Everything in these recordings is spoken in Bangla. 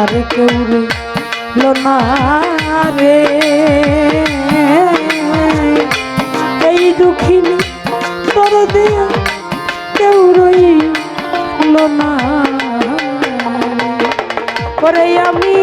আরে কেউ লোনা রে। এই দুঃখী তোর দিয়া কেউ রইল না। করে আমি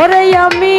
ওরে আমি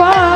Bye.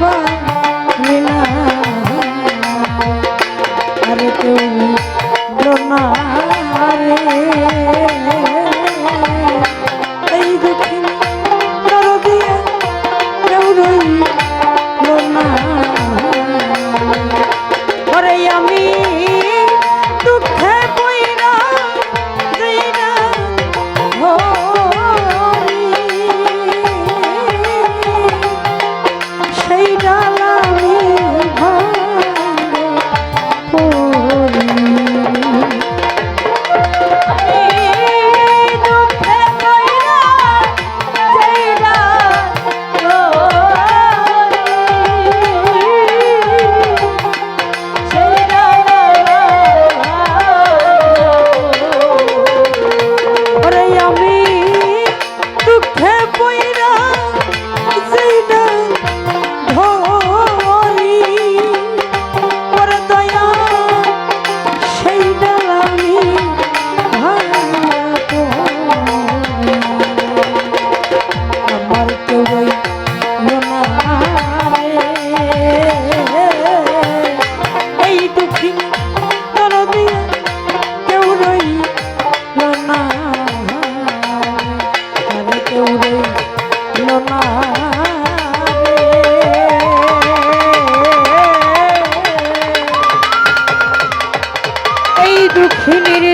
পাইলা এই দুঃখিনীর